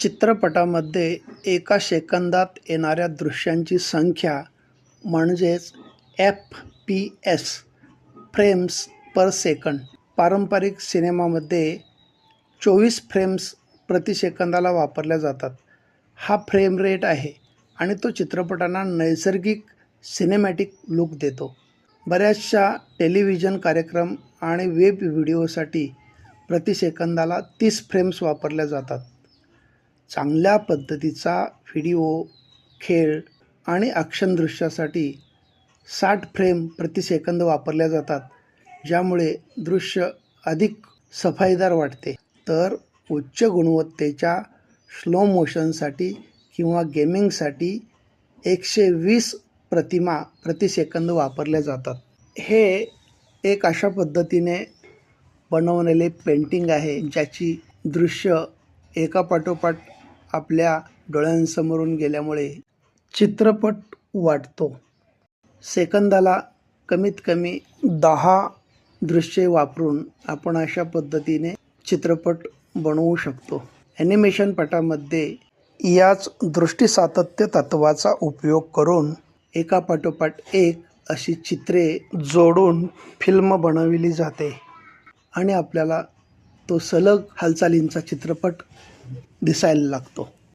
चित्रपटामध्ये एका सेकंदात येणाऱ्या दृश्यांची संख्या म्हणजेच F P S frames per second पारंपरिक सिनेमामध्ये चोवीस फ्रेम्स प्रति सेकंदाला वापरल्या जातात. हा फ्रेम रेट आहे आणि तो चित्रपटांना नैसर्गिक सिनेमॅटिक लुक देतो. बऱ्याचशा टेलिव्हिजन कार्यक्रम आणि वेब व्हिडिओसाठी प्रति सेकंदाला तीस फ्रेम्स वापरल्या जातात. चांगल्या पद्धतीचा व्हिडिओ खेळ आणि ॲक्शन दृश्यासाठी साठ फ्रेम प्रति सेकंद वापरल्या जातात ज्यामुळे दृश्य अधिक सफाईदार वाटते. तर उच्च गुणवत्तेच्या स्लो मोशनसाठी किंवा गेमिंगसाठी एकशे वीस प्रतिमा प्रति सेकंद वापरल्या जातात. हे एक अशा पद्धतीने बनवलेले पेंटिंग आहे ज्याची दृश्य एकापाठोपाठ आपल्या डोळ्यांसमोरून गेल्यामुळे चित्रपट वाटतो. सेकंदाला कमीत कमी दहा दृश्ये वापरून आपण अशा पद्धतीने चित्रपट बनवू शकतो. ॲनिमेशन पटामध्ये याच दृष्टीसातत्य तत्वाचा उपयोग करून एकापाठोपाठ एक अशी चित्रे जोडून फिल्म बनविली जाते आणि आपल्याला तो सलग हालचालींचा चित्रपट दिसायला लागतो.